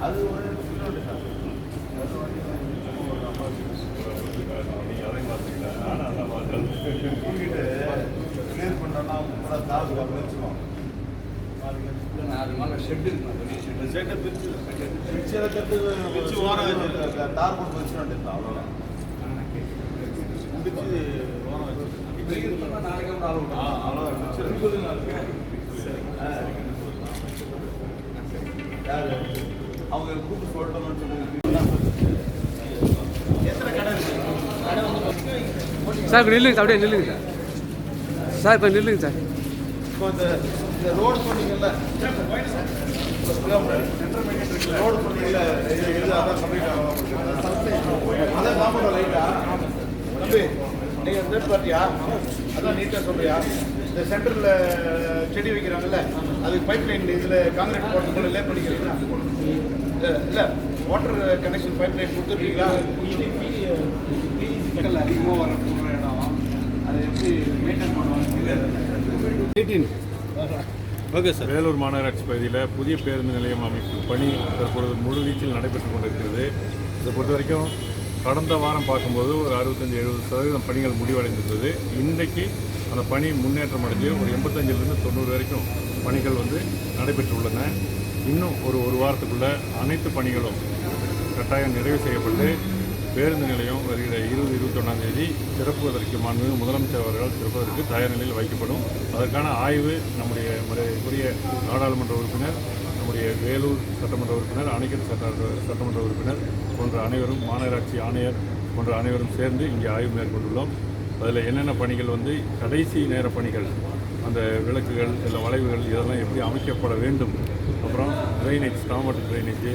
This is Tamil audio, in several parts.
அது ஒரு சார் கிளியர் பண்ணோம்னா கூட காசு வச்சுருவோம் அது மேலே ஷெட் இருக்கு பெரிய ஷெட் செட்டை பிரிச்சு பிரிச்சு பிரிச்சு ஓரம் தார் போட்டு வச்சு வேண்டியது அவ்வளோதான் பிரிச்சு ஓரம் வச்சு நாளைக்கு அவ்வளோதான் பிரிச்சு ஆ. யாரு அவங்க கூப்பிட்டு சொல்லணும்னு சொல்லி எத்தனை கடை இருக்கு சார் இப்போ நில்லுங்க சார் அப்படியே நில்லுங்க சார். சார் இப்போ நில்லுங்க சார். இப்போ இந்த இந்த ரோடு சொன்னீங்கல்ல ரோடு சொன்னீங்கல்ல இது அதான் கம்ப்ளீட் ஆகும் அதான் காம்பவுண்ட் லைட்டா தம்பி நீங்கள் தேர்ட் பார்ட்டியா அதான் நீட்டாக சொல்றியா? இந்த சென்டரில் செடி வைக்கிறாங்கல்ல அதுக்கு பைப் லைன் இதில் காங்கிரீட் போட்டு லே பண்ணிக்கிறீங்களா? இல்லை வாட்டர் கனெக்ஷன் பைப் லைன் கொடுத்துருக்கீங்களா? மக்கள் அதிகமாக வர போகிற இடம். அதை எப்படி மெயின்டைன் பண்ணுவாங்க? எயிட்டீன் ஓகே சார் வேலூர் மாநகராட்சி பகுதியில் புதிய பேருந்து நிலையம் அமைக்கும் பணி தற்பொழுது முழு வீச்சில் நடைபெற்றுக் கொண்டிருக்கிறது. இதை பொறுத்த வரைக்கும் கடந்த வாரம் பார்க்கும்போது ஒரு அறுபத்தஞ்சு எழுபது சதவீதம் பணிகள் முடிவடைந்திருந்தது. இன்றைக்கு அந்த பணி முன்னேற்றம் அடைஞ்சு ஒரு எண்பத்தஞ்சிலிருந்து தொண்ணூறு வரைக்கும் பணிகள் வந்து நடைபெற்றுள்ளன. இன்னும் ஒரு ஒரு வாரத்துக்குள்ள அனைத்து பணிகளும் கட்டாயம் நிறைவு செய்யப்பட்டு பேருந்து நிலையம் வருகிற இருபது இருபத்தொன்னாம் தேதி திறப்புவதற்கு மாண்பு முதலமைச்சர் அவர்கள் திறப்பதற்கு தயார் நிலையில் வைக்கப்படும். அதற்கான ஆய்வு நம்முடைய முறைக்குரிய நாடாளுமன்ற உறுப்பினர் நம்முடைய வேலூர் சட்டமன்ற உறுப்பினர் அணைக்கட்டு சட்ட சட்டமன்ற உறுப்பினர் போன்ற அனைவரும் மாநகராட்சி ஆணையர் போன்ற அனைவரும் சேர்ந்து இங்கே ஆய்வு மேற்கொண்டுள்ளோம். அதில் என்னென்ன பணிகள் வந்து கடைசி நேர பணிகள் அந்த விளக்குகள் இல்லை வளைவுகள் இதெல்லாம் எப்படி அமைக்கப்பட வேண்டும்? அப்புறம் drainage storm drainage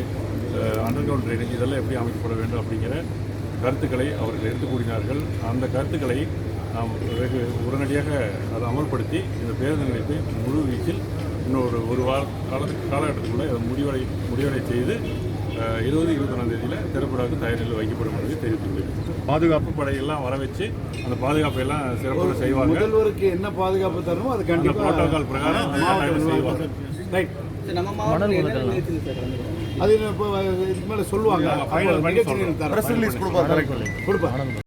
underground drainage இதெல்லாம் எப்படி அமைக்கப்பட வேண்டும் அப்படிங்கிற கருத்துக்களை அவர்கள் எடுத்து கூறினார்கள். அந்த கருத்துக்களை நாம் வெகு உடனடியாக அதை அமல்படுத்தி இந்த பேருந்து நிலையத்தை முழு வீச்சில் இன்னொரு ஒரு வார காலத்துக்கு காலகட்டத்துக்குள்ளே அதை முடிவடை முடிவடை செய்து இருபது இருபத்தொன்னாம் தேதியில் திறப்படாக தயார் நிலையில் வைக்கப்படும் என்று தெரிவித்துள்ளது பாதுகாப்பு படையெல்லாம் வர வச்சு அந்த பாதுகாப்பை எல்லாம் சிறப்பாக செய்வாங்க. முதல்வருக்கு என்ன பாதுகாப்பு தரணுமோ அது அந்த கண்டிப்பாக புரோட்டோகால் பிரகாரம் செய்வாங்க. ரைட் அது இப்போ இதுக்கு மேலே சொல்லுவாங்க. ஃபைனல் பண்ணி கொடுப்பாங்க.